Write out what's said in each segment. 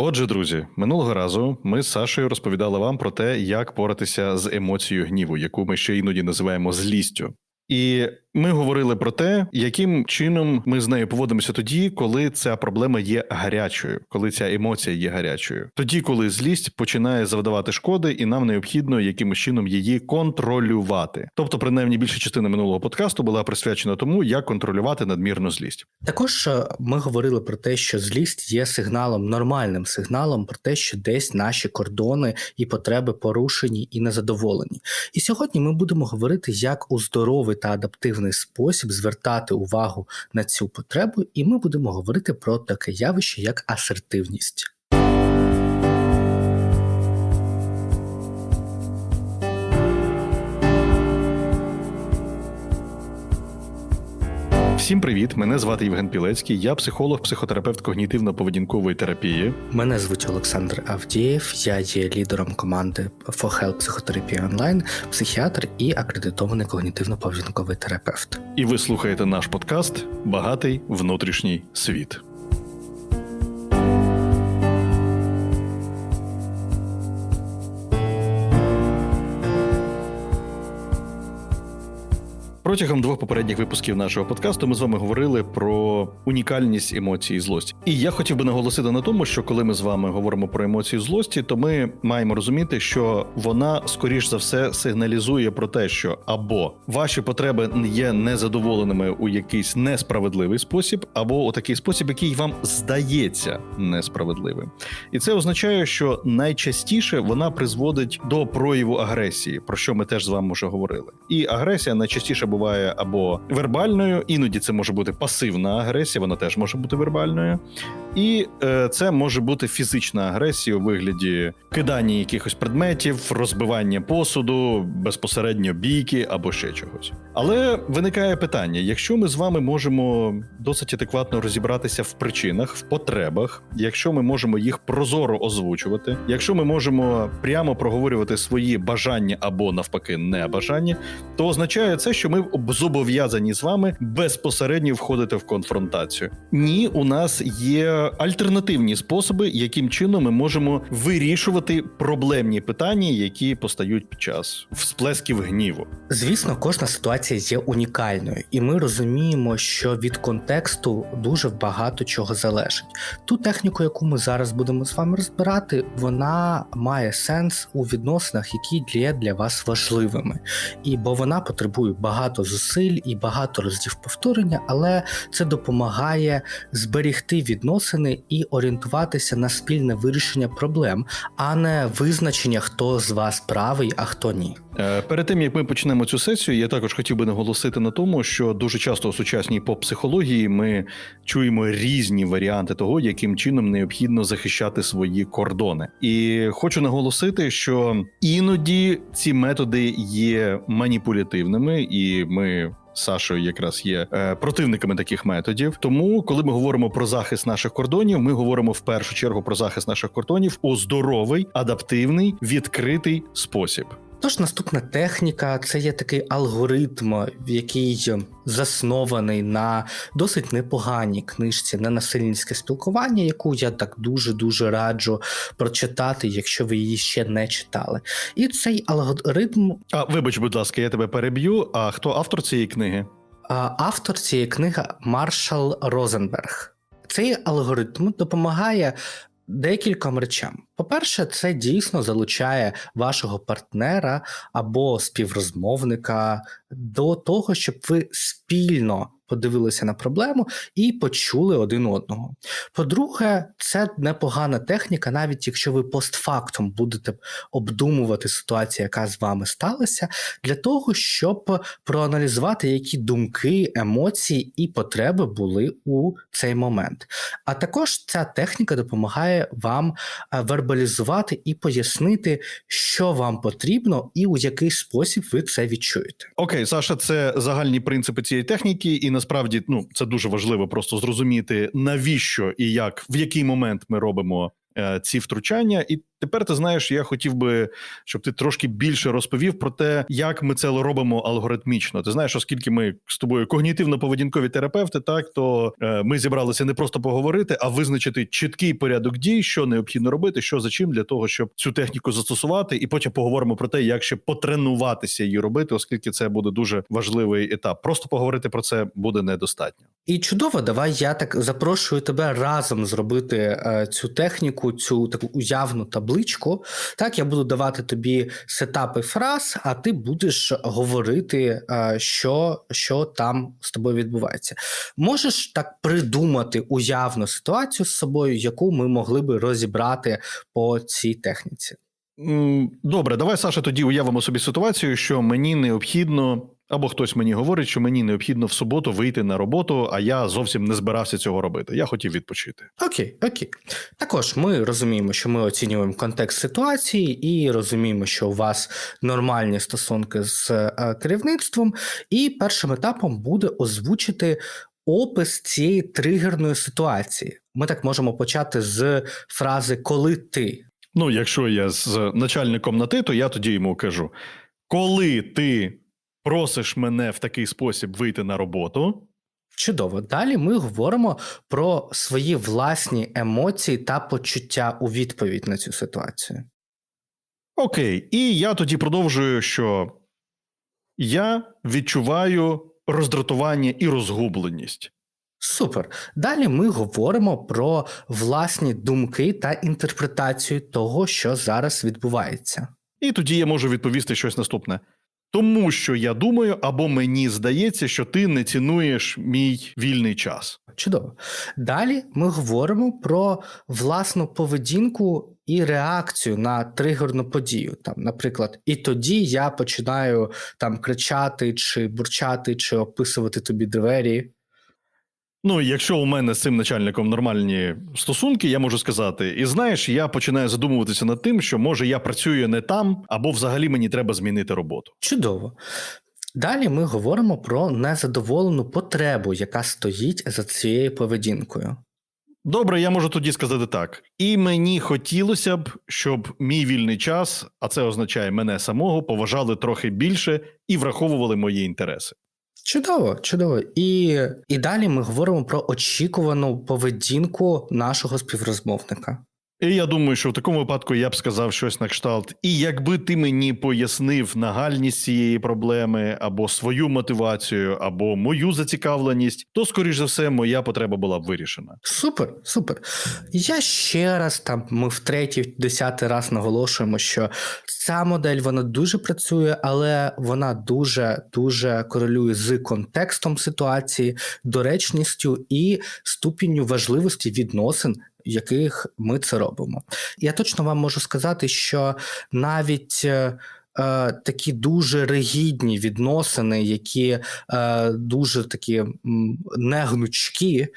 Отже, друзі, минулого разу ми з Сашою розповідали вам про те, як поратися з емоцією гніву, яку ми ще іноді називаємо злістю. І ми говорили про те, яким чином ми з нею поводимося тоді, коли ця проблема є гарячою, коли ця емоція є гарячою. Тоді, коли злість починає завдавати шкоди, і нам необхідно якимось чином її контролювати. Тобто, принаймні, більша частина минулого подкасту була присвячена тому, як контролювати надмірну злість. Також е, ми говорили про те, що злість є сигналом, нормальним сигналом про те, що десь наші кордони і потреби порушені і незадоволені. І сьогодні ми будемо говорити, як у здоровий та адаптивний спосіб звертати увагу на цю потребу, і ми будемо говорити про таке явище, як асертивність. Всім привіт! Мене звати Євген Пілецький. Я психолог, психотерапевт когнітивно-поведінкової терапії. Мене звуть Олександр Авдієв. Я є лідером команди For Help психотерапії онлайн, психіатр і акредитований когнітивно-поведінковий терапевт. І ви слухаєте наш подкаст Багатий внутрішній світ. Протягом двох попередніх випусків нашого подкасту ми з вами говорили про унікальність емоції злості. І я хотів би наголосити на тому, що коли ми з вами говоримо про емоцію злості, то ми маємо розуміти, що вона скоріш за все сигналізує про те, що або ваші потреби є незадоволеними у якийсь несправедливий спосіб, або у такий спосіб, який вам здається несправедливим. І це означає, що найчастіше вона призводить до прояву агресії, про що ми теж з вами вже говорили. І агресія найчастіше буває або вербальною, іноді це може бути пасивна агресія, вона теж може бути вербальною. І е, це може бути фізична агресія у вигляді кидання якихось предметів, розбивання посуду, безпосередньо бійки або ще чогось. Але виникає питання: якщо ми з вами можемо досить адекватно розібратися в причинах, в потребах, якщо ми можемо їх прозоро озвучувати, якщо ми можемо прямо проговорювати свої бажання або навпаки небажання, то означає це, що ми зобов'язані з вами безпосередньо входити в конфронтацію. Ні, у нас є альтернативні способи, яким чином ми можемо вирішувати проблемні питання, які постають під час всплесків гніву. Звісно, кожна ситуація є унікальною, і ми розуміємо, що від контексту дуже багато чого залежить. Ту техніку, яку ми зараз будемо з вами розбирати, вона має сенс у відносинах, які є для вас важливими, і бо вона потребує багато зусиль і багато разів повторення, але це допомагає зберігти відносини і орієнтуватися на спільне вирішення проблем, а не визначення, хто з вас правий, а хто ні. Е, Перед тим як ми почнемо цю сесію, я також хотів би наголосити на тому, що дуже часто у сучасній поп-психології ми чуємо різні варіанти того, яким чином необхідно захищати свої кордони. І хочу наголосити, що іноді ці методи є маніпулятивними, і ми. Сашою якраз є е, противниками таких методів. Тому, коли ми говоримо про захист наших кордонів, ми говоримо в першу чергу про захист наших кордонів у здоровий, адаптивний, відкритий спосіб. Тож наступна техніка це є такий алгоритм, який заснований на досить непоганій книжці ненасильницьке спілкування, яку я так дуже дуже раджу прочитати, якщо ви її ще не читали. І цей алгоритм. А вибач, будь ласка, я тебе переб'ю. А хто автор цієї книги? Автор цієї книги Маршал Розенберг. Цей алгоритм допомагає декільком речам. По-перше, це дійсно залучає вашого партнера або співрозмовника до того, щоб ви спільно подивилися на проблему і почули один одного. По-друге, це непогана техніка, навіть якщо ви постфактум будете обдумувати ситуацію, яка з вами сталася, для того, щоб проаналізувати, які думки, емоції і потреби були у цей момент. А також ця техніка допомагає вам вербалізувати і пояснити, що вам потрібно, і у який спосіб ви це відчуєте. Окей, Саша, це загальні принципи цієї техніки, і насправді ну це дуже важливо просто зрозуміти навіщо і як в який момент ми робимо е, ці втручання, і Тепер ти знаєш, я хотів би, щоб ти трошки більше розповів про те, як ми це робимо алгоритмічно. Ти знаєш, оскільки ми з тобою когнітивно-поведінкові терапевти, так то е, ми зібралися не просто поговорити, а визначити чіткий порядок дій, що необхідно робити, що за чим для того, щоб цю техніку застосувати, і потім поговоримо про те, як ще потренуватися її робити, оскільки це буде дуже важливий етап. Просто поговорити про це буде недостатньо. І чудово, давай я так запрошую тебе разом зробити е, цю техніку, цю таку уявну табличку. Так, я буду давати тобі сетапи фраз, а ти будеш говорити, е, що, що там з тобою відбувається. Можеш так придумати уявну ситуацію з собою, яку ми могли би розібрати по цій техніці. Добре, давай, Саша, тоді уявимо собі ситуацію, що мені необхідно, або хтось мені говорить, що мені необхідно в суботу вийти на роботу, а я зовсім не збирався цього робити. Я хотів відпочити. Окей, окей. Також ми розуміємо, що ми оцінюємо контекст ситуації і розуміємо, що у вас нормальні стосунки з е, керівництвом, і першим етапом буде озвучити опис цієї тригерної ситуації. Ми так можемо почати з фрази Коли ти. Ну, якщо я з начальником на ти, то я тоді йому кажу: коли ти просиш мене в такий спосіб вийти на роботу, Чудово. Далі ми говоримо про свої власні емоції та почуття у відповідь на цю ситуацію. окей, і я тоді продовжую, що я відчуваю роздратування і розгубленість. Супер. Далі ми говоримо про власні думки та інтерпретацію того, що зараз відбувається. І тоді я можу відповісти щось наступне. Тому що я думаю, або мені здається, що ти не цінуєш мій вільний час. Чудово. Далі ми говоримо про власну поведінку і реакцію на тригерну подію. Там, наприклад, і тоді я починаю там кричати, чи бурчати, чи описувати тобі двері. Ну, якщо у мене з цим начальником нормальні стосунки, я можу сказати, і знаєш, я починаю задумуватися над тим, що може я працюю не там, або взагалі мені треба змінити роботу. Чудово. Далі ми говоримо про незадоволену потребу, яка стоїть за цією поведінкою. Добре, я можу тоді сказати так. І мені хотілося б, щоб мій вільний час, а це означає мене самого, поважали трохи більше і враховували мої інтереси. Чудово, чудово. І, і далі ми говоримо про очікувану поведінку нашого співрозмовника. І я думаю, що в такому випадку я б сказав щось на кшталт. І якби ти мені пояснив нагальність цієї проблеми, або свою мотивацію, або мою зацікавленість, то скоріш за все моя потреба була б вирішена. Супер, супер. Я ще раз там, ми в третій, десятий раз наголошуємо, що ця модель вона дуже працює, але вона дуже дуже корелює з контекстом ситуації, доречністю і ступінню важливості відносин. Яких ми це робимо. Я точно вам можу сказати, що навіть е, е, такі дуже ригідні відносини, які е, дуже такі негнучкі,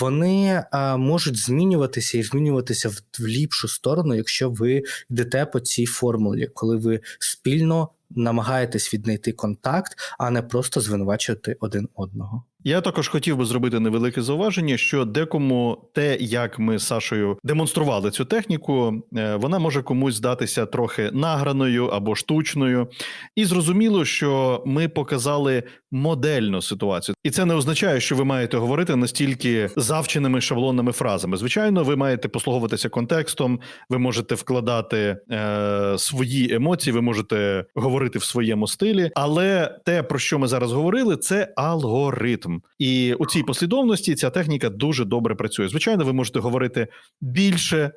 вони е, можуть змінюватися і змінюватися в, в ліпшу сторону, якщо ви йдете по цій формулі, коли ви спільно намагаєтесь віднайти контакт, а не просто звинувачувати один одного. Я також хотів би зробити невелике зауваження, що декому те, як ми з Сашою демонстрували цю техніку, е, вона може комусь здатися трохи награною або штучною. І зрозуміло, що ми показали модельну ситуацію, і це не означає, що ви маєте говорити настільки завченими шаблонними фразами. Звичайно, ви маєте послуговуватися контекстом, ви можете вкладати е, свої емоції, ви можете говорити в своєму стилі, але те, про що ми зараз говорили, це алгоритм. І у цій послідовності ця техніка дуже добре працює. Звичайно, ви можете говорити більше е,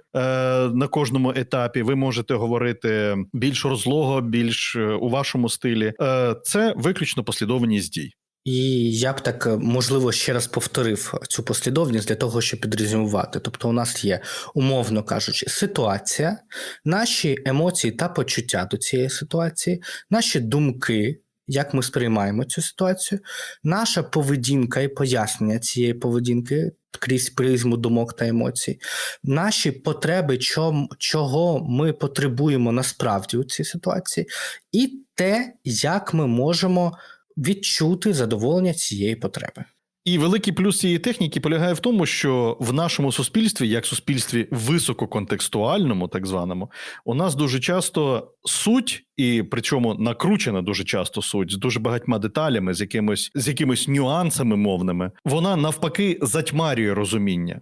на кожному етапі. Ви можете говорити більш розлого, більш е, у вашому стилі. Е, це виключно послідовність дій. І я б так е, можливо ще раз повторив цю послідовність для того, щоб підрезюмувати. Тобто, у нас є, умовно кажучи, ситуація, наші емоції та почуття до цієї ситуації, наші думки. Як ми сприймаємо цю ситуацію, наша поведінка і пояснення цієї поведінки крізь призму думок та емоцій, наші потреби, чого ми потребуємо насправді у цій ситуації, і те, як ми можемо відчути задоволення цієї потреби. І великий плюс цієї техніки полягає в тому, що в нашому суспільстві, як суспільстві висококонтекстуальному, так званому, у нас дуже часто суть, і причому накручена дуже часто суть з дуже багатьма деталями, з якимось з якимись нюансами мовними, вона навпаки затьмарює розуміння.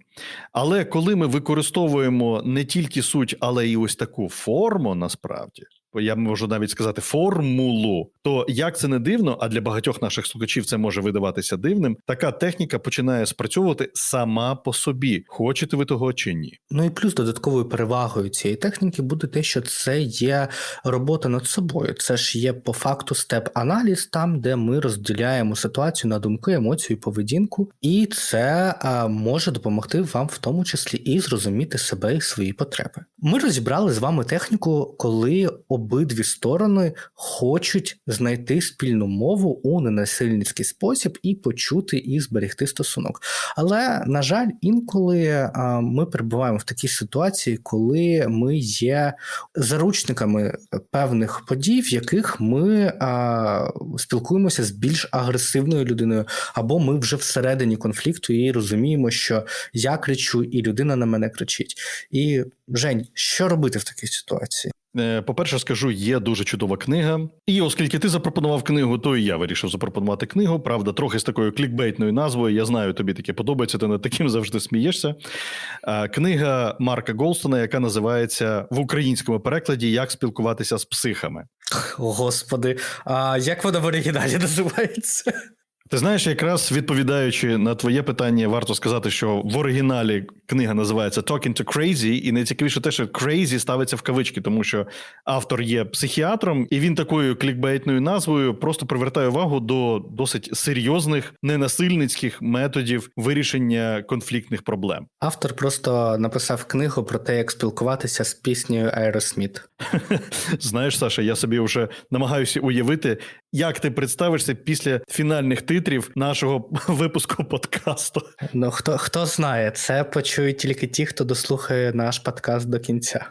Але коли ми використовуємо не тільки суть, але й ось таку форму, насправді. Я можу навіть сказати формулу. То як це не дивно, а для багатьох наших слухачів це може видаватися дивним. Така техніка починає спрацьовувати сама по собі, хочете ви того чи ні. Ну і плюс додатковою перевагою цієї техніки буде те, що це є робота над собою. Це ж є по факту степ-аналіз, там, де ми розділяємо ситуацію на думки, емоцію, поведінку, і це а, може допомогти вам в тому числі і зрозуміти себе і свої потреби. Ми розібрали з вами техніку, коли обидві сторони хочуть знайти спільну мову у ненасильницький спосіб і почути і зберегти стосунок. Але на жаль, інколи ми перебуваємо в такій ситуації, коли ми є заручниками певних подій, в яких ми спілкуємося з більш агресивною людиною, або ми вже всередині конфлікту і розуміємо, що я кричу, і людина на мене кричить. І Жень, що робити в такій ситуації? Е, По-перше, скажу, є дуже чудова книга. І оскільки ти запропонував книгу, то і я вирішив запропонувати книгу. Правда, трохи з такою клікбейтною назвою. Я знаю, тобі таке подобається, ти над таким завжди смієшся. Е, Книга Марка Голстона, яка називається в українському перекладі Як спілкуватися з психами. О, Господи, а як вона в оригіналі називається? Ти знаєш, якраз відповідаючи на твоє питання, варто сказати, що в оригіналі книга називається Talking to Crazy, і найцікавіше те, що Crazy ставиться в кавички, тому що автор є психіатром, і він такою клікбейтною назвою просто привертає увагу до досить серйозних ненасильницьких методів вирішення конфліктних проблем. Автор просто написав книгу про те, як спілкуватися з піснею Aerosmith. Знаєш, Саша, я собі вже намагаюся уявити, як ти представишся після фінальних титрів нашого випуску подкасту. Ну хто хто знає, це почують тільки ті, хто дослухає наш подкаст до кінця.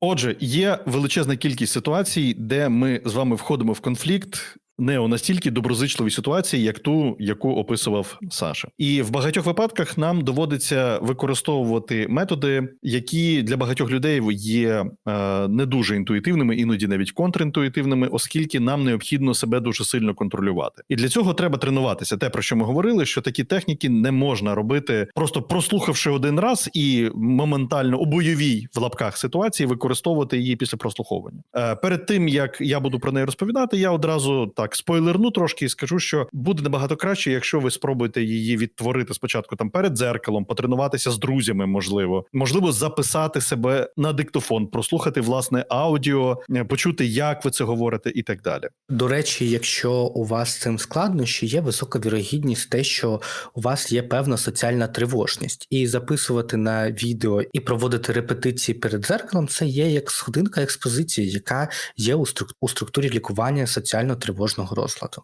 Отже, є величезна кількість ситуацій, де ми з вами входимо в конфлікт. Не у настільки доброзичливій ситуації, як ту, яку описував Саша, і в багатьох випадках нам доводиться використовувати методи, які для багатьох людей є е, не дуже інтуїтивними, іноді навіть контрінтуїтивними, оскільки нам необхідно себе дуже сильно контролювати. І для цього треба тренуватися. Те про що ми говорили, що такі техніки не можна робити, просто прослухавши один раз і моментально у бойовій в лапках ситуації використовувати її після прослуховування. Е, перед тим як я буду про неї розповідати, я одразу так спойлерну трошки і скажу, що буде набагато краще, якщо ви спробуєте її відтворити спочатку там перед дзеркалом, потренуватися з друзями, можливо, можливо, записати себе на диктофон, прослухати власне аудіо, е, почути, як ви це говорите, і так далі. До речі, якщо у вас з цим складнощі, є висока вірогідність те, що у вас є певна соціальна тривожність, і записувати на відео і проводити репетиції перед дзеркалом, це є як сходинка експозиції, яка є у струк- структурі лікування соціально тривожного розладу.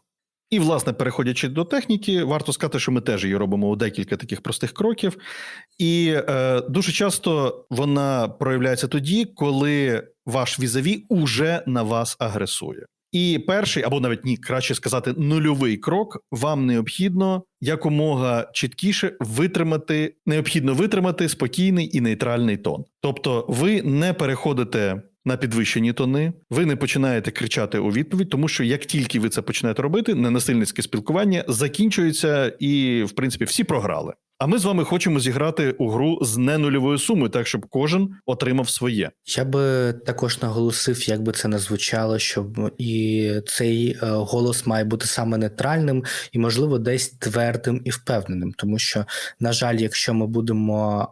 І, власне, переходячи до техніки, варто сказати, що ми теж її робимо у декілька таких простих кроків, і е, дуже часто вона проявляється тоді, коли ваш візаві уже на вас агресує. І перший, або навіть ні, краще сказати, нульовий крок. Вам необхідно якомога чіткіше витримати, необхідно витримати спокійний і нейтральний тон. Тобто, ви не переходите на підвищені тони, ви не починаєте кричати у відповідь, тому що як тільки ви це починаєте робити, ненасильницьке спілкування закінчується, і в принципі всі програли. А ми з вами хочемо зіграти у гру з ненульовою сумою, так щоб кожен отримав своє. Я би також наголосив, як би це не звучало, щоб і цей е, голос має бути саме нейтральним і, можливо, десь твердим і впевненим, тому що, на жаль, якщо ми будемо.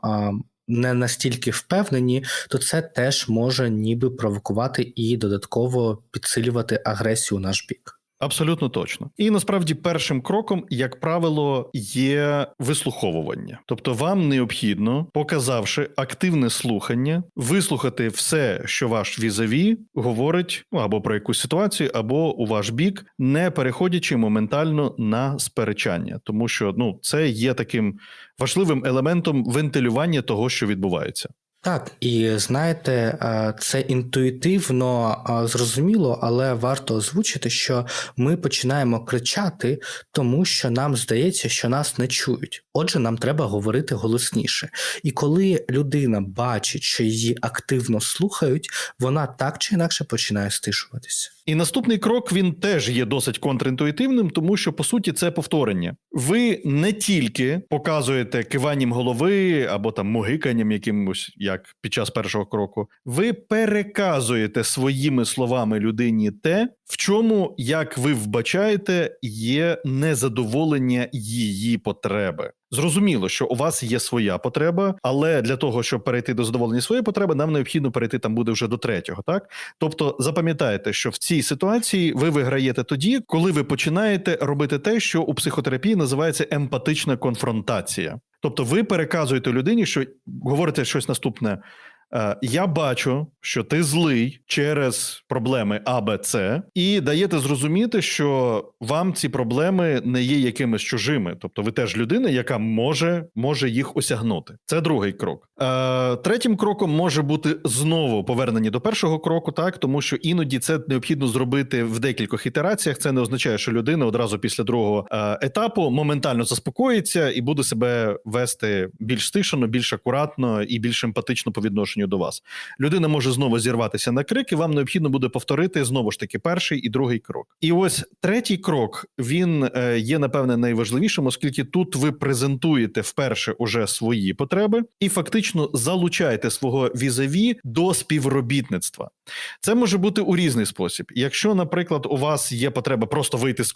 Не настільки впевнені, то це теж може ніби провокувати і додатково підсилювати агресію наш бік. Абсолютно точно. І насправді першим кроком, як правило, є вислуховування. Тобто, вам необхідно, показавши активне слухання, вислухати все, що ваш візаві говорить або про якусь ситуацію, або у ваш бік, не переходячи моментально на сперечання, тому що ну це є таким важливим елементом вентилювання того, що відбувається. Так, і знаєте, е, це інтуїтивно е, зрозуміло, але варто озвучити, що ми починаємо кричати, тому що нам здається, що нас не чують. Отже, нам треба говорити голосніше. І коли людина бачить, що її активно слухають, вона так чи інакше починає стишуватися. І наступний крок він теж є досить контрінтуїтивним, тому що по суті це повторення. Ви не тільки показуєте киванням голови або там могиканням якимось, як під час першого кроку, ви переказуєте своїми словами людині те, в чому, як ви вбачаєте, є незадоволення її потреби. Зрозуміло, що у вас є своя потреба, але для того, щоб перейти до задоволення своєї потреби, нам необхідно перейти там буде вже до третього, так Тобто запам'ятайте, що в цій ситуації ви виграєте тоді, коли ви починаєте робити те, що у психотерапії називається емпатична конфронтація. Тобто, ви переказуєте людині, що говорите щось наступне. «Е, Я бачу, що ти злий через проблеми А, Б, і даєте зрозуміти, що вам ці проблеми не є якимись чужими. Тобто, ви теж людина, яка може, може їх осягнути. Це другий крок. Е, третім кроком може бути знову повернення до першого кроку, так тому що іноді це необхідно зробити в декількох ітераціях. Це не означає, що людина одразу після другого е, етапу моментально заспокоїться і буде себе вести більш стишено, більш акуратно і більш емпатично по відношенню до вас. Людина може знову зірватися на крик, і вам необхідно буде повторити знову ж таки перший і другий крок. І ось третій крок він е, є напевне найважливішим, оскільки тут ви презентуєте вперше уже свої потреби і фактично залучаєте свого візаві до співробітництва. Це може бути у різний спосіб. Якщо, наприклад, у вас є потреба просто вийти з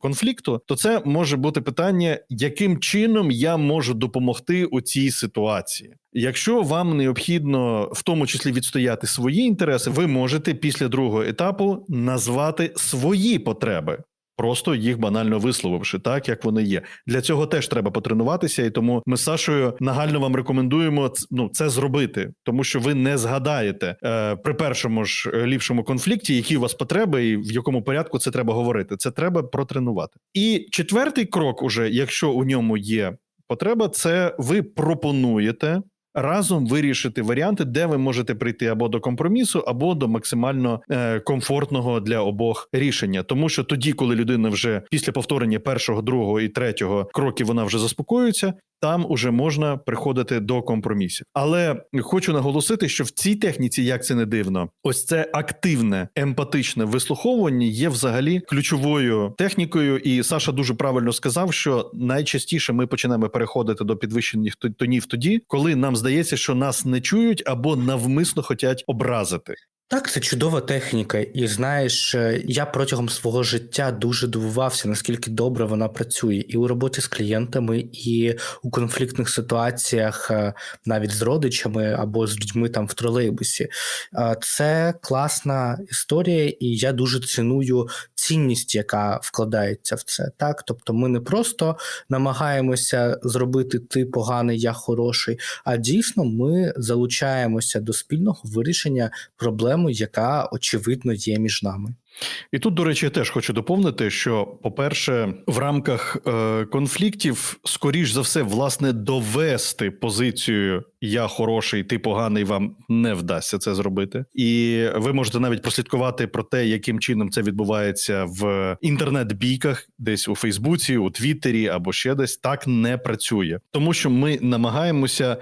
конфлікту, то це може бути питання, яким чином я можу допомогти у цій ситуації. Якщо вам необхідно в тому числі відстояти свої інтереси, ви можете після другого етапу назвати свої потреби. Просто їх банально висловивши так, як вони є. Для цього теж треба потренуватися, і тому ми з Сашою нагально вам рекомендуємо ну, це зробити, тому що ви не згадаєте е, при першому ж е, ліпшому конфлікті, які у вас потреби, і в якому порядку це треба говорити. Це треба протренувати. І четвертий крок, уже якщо у ньому є потреба, це ви пропонуєте разом вирішити варіанти, де ви можете прийти або до компромісу, або до максимально е, комфортного для обох рішення. Тому що тоді, коли людина вже після повторення першого, другого і третього кроків вона вже заспокоюється. Там уже можна приходити до компромісів, але хочу наголосити, що в цій техніці, як це не дивно, ось це активне емпатичне вислуховування є взагалі ключовою технікою. І Саша дуже правильно сказав, що найчастіше ми починаємо переходити до підвищених тонів тоді, коли нам здається, що нас не чують або навмисно хочуть образити. Так, це чудова техніка, і знаєш, е, я протягом свого життя дуже дивувався, наскільки добре вона працює, і у роботі з клієнтами, і у конфліктних ситуаціях, е, навіть з родичами або з людьми там в тролейбусі. Е, Це класна історія, і я дуже ціную цінність, яка вкладається в це. Так, тобто, ми не просто намагаємося зробити ти поганий, я хороший, а дійсно ми залучаємося до спільного вирішення проблеми, яка очевидно є між нами. І тут, до речі, я теж хочу доповнити, що, по-перше, в рамках е, конфліктів, скоріш за все, власне, довести позицію я хороший, ти поганий, вам не вдасться це зробити. І ви можете навіть прослідкувати про те, яким чином це відбувається в інтернет-бійках, десь у Фейсбуці, у Твіттері або ще десь так не працює, тому що ми намагаємося.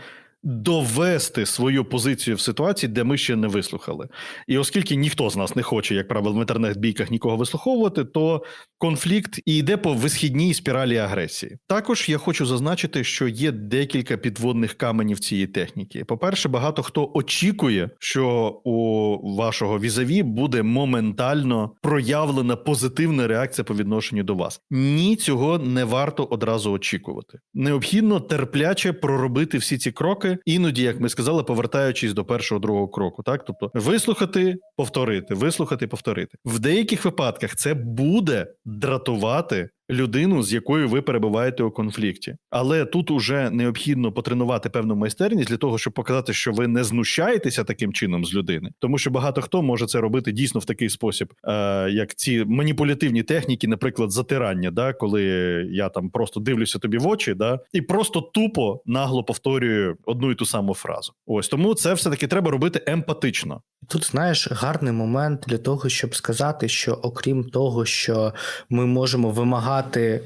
Довести свою позицію в ситуації, де ми ще не вислухали, і оскільки ніхто з нас не хоче, як правило, в інтернет-бійках нікого вислуховувати, то конфлікт і йде по висхідній спіралі агресії. Також я хочу зазначити, що є декілька підводних каменів цієї техніки. По-перше, багато хто очікує, що у вашого візаві буде моментально проявлена позитивна реакція по відношенню до вас. Ні, цього не варто одразу очікувати. Необхідно терпляче проробити всі ці кроки, іноді, як ми сказали, повертаючись до першого другого кроку. Так, тобто вислухати, повторити, вислухати, повторити. В деяких випадках це буде дратувати людину, з якою ви перебуваєте у конфлікті. Але тут уже необхідно потренувати певну майстерність для того, щоб показати, що ви не знущаєтеся таким чином з людини, тому що багато хто може це робити дійсно в такий спосіб, е, як ці маніпулятивні техніки, наприклад, затирання, да, коли я там просто дивлюся тобі в очі, да, і просто тупо нагло повторюю одну і ту саму фразу. Ось тому це все таки треба робити емпатично. Тут знаєш гарний момент для того, щоб сказати, що окрім того, що ми можемо вимагати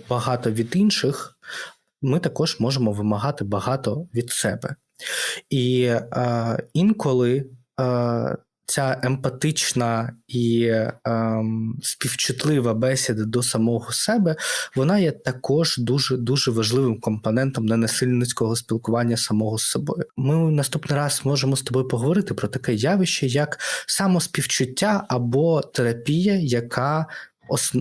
багато від інших, ми також можемо вимагати багато від себе. І е, інколи е, ця емпатична і е, співчутлива бесіда до самого себе, вона є також дуже дуже важливим компонентом ненасильницького спілкування самого з собою. Ми наступний раз можемо з тобою поговорити про таке явище, як самоспівчуття або терапія, яка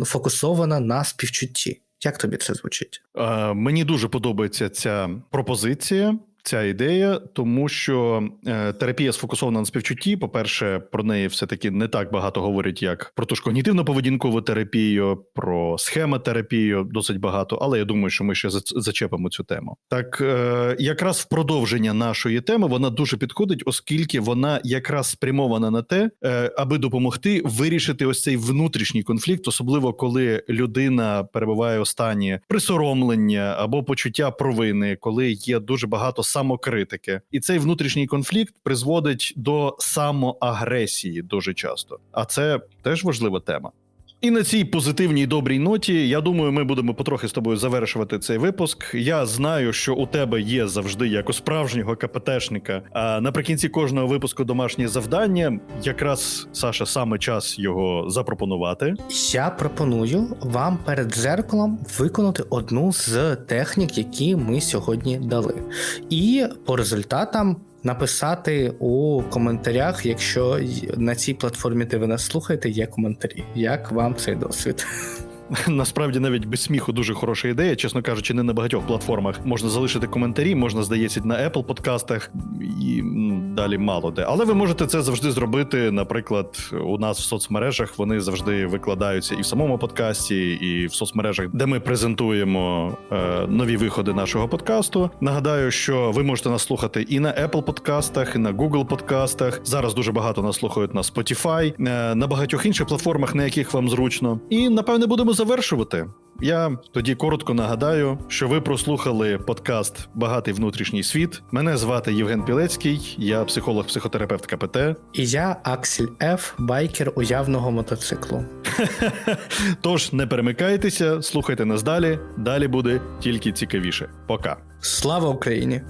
фокусована на співчутті. Як тобі це звучить? Е, мені дуже подобається ця пропозиція. Ця ідея, тому що е, терапія сфокусована на співчутті. По-перше, про неї все-таки не так багато говорять, як про ту ж когнітивно-поведінкову терапію, про схемотерапію досить багато, але я думаю, що ми ще зачепимо цю тему. Так, е, якраз в продовження нашої теми вона дуже підходить, оскільки вона якраз спрямована на те, е, аби допомогти вирішити ось цей внутрішній конфлікт, особливо коли людина перебуває у стані присоромлення або почуття провини, коли є дуже багато самокритики, і цей внутрішній конфлікт призводить до самоагресії дуже часто. А це теж важлива тема. І на цій позитивній добрій ноті, я думаю, ми будемо потрохи з тобою завершувати цей випуск. Я знаю, що у тебе є завжди, як у справжнього КПТшника. А наприкінці кожного випуску домашнє завдання. Якраз Саша саме час його запропонувати. Я пропоную вам перед дзеркалом виконати одну з технік, які ми сьогодні дали, і по результатам написати у коментарях, якщо на цій платформі, де ви нас слухаєте, є коментарі. Як вам цей досвід? Насправді навіть без сміху дуже хороша ідея. Чесно кажучи, не на багатьох платформах можна залишити коментарі, можна здається на Apple подкастах і далі мало де. Але ви можете це завжди зробити. Наприклад, у нас в соцмережах вони завжди викладаються і в самому подкасті, і в соцмережах, де ми презентуємо е, нові виходи нашого подкасту. Нагадаю, що ви можете нас слухати і на Apple подкастах, і на Google подкастах. Зараз дуже багато нас слухають на Spotify, е, на багатьох інших платформах, на яких вам зручно. І напевне будемо завершувати. Я тоді коротко нагадаю, що ви прослухали подкаст Багатий внутрішній світ. Мене звати Євген Пілецький, я психолог-психотерапевт КПТ. І я Аксель Ф, байкер уявного мотоциклу. Тож не перемикайтеся, слухайте нас далі. Далі буде тільки цікавіше. Пока. Слава Україні!